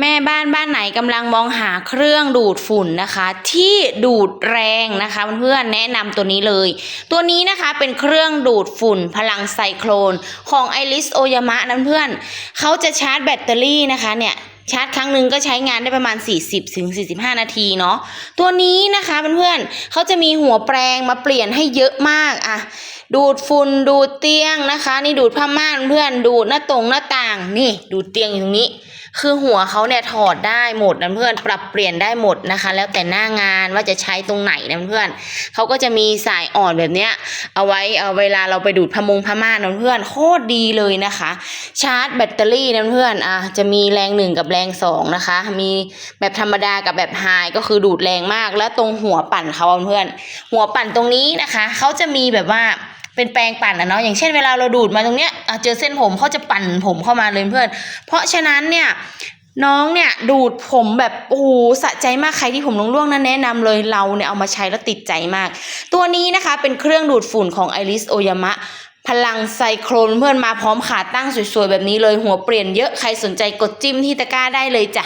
แม่บ้านบ้านไหนกำลังมองหาเครื่องดูดฝุ่นนะคะ ที่ดูดแรงนะคะเพื่อนๆแนะนำตัวนี้เลย ตัวนี้นะคะเป็นเครื่องดูดฝุ่นพลังไซโครนของไอริสโอยามะนั่นเพื่อนเขาจะชาร์จแบตเตอรี่นะคะเนี่ยชาร์จครั้งหนึ่งก็ใช้งานได้ประมาณ 40ถึง45 นาทีเนาะตัวนี้นะคะเพื่อนๆเขาจะมีหัวแปรงมาเปลี่ยนให้เยอะมากอะ ดูดฝุ่นดูดเตียงนะคะ นี่ดูดผ้าม่านเพื่อนดูดหน้าตรงหน้าต่าง นี่ดูดเตียงอยู่ตรงนี้ คือหัวเขาเนี่ยถอดได้หมดนะเพื่อนปรับเปลี่ยนได้หมดนะคะ แล้วแต่หน้างานว่าจะใช้ตรงไหนนะเพื่อนเขาก็จะมีสายอ่อนแบบเนี้ยเอาไว้เอาเวลาเราไปดูดพะมงพม่านนะเพื่อนโคตรดีเลยนะคะ ชาร์จแบตเตอรี่นะเพื่อนอะจะมีแรงหนึ่งกับแรงสองนะคะ มีแบบธรรมดากับแบบไฮก็คือดูดแรงมาก แล้วตรงหัวปั่นเขาเพื่อน หัวปั่นตรงนี้นะคะเขาจะมีแบบว่า เป็นแปรงปั่นอะเนาะอย่างเช่นเวลาเราดูดมาตรงเนี้ยเจอเส้นผมเขาจะปั่นผมเข้ามาเลยเพื่อน เพราะฉะนั้นเนี่ยน้องเนี่ยดูดผมแบบโอ้โหสะใจมากใครที่ผมร่วงๆนั้นแนะนำเลยเราเนี่ยเอามาใช้แล้วติดใจมาก ตัวนี้นะคะเป็นเครื่องดูดฝุ่นของไอริสโอยามะพลังไซโครนเพื่อนมาพร้อมขาตั้งสวยๆแบบนี้เลยหัวเปลี่ยนเยอะใครสนใจกดจิ้มที่ตะกร้าได้เลยจ้ะ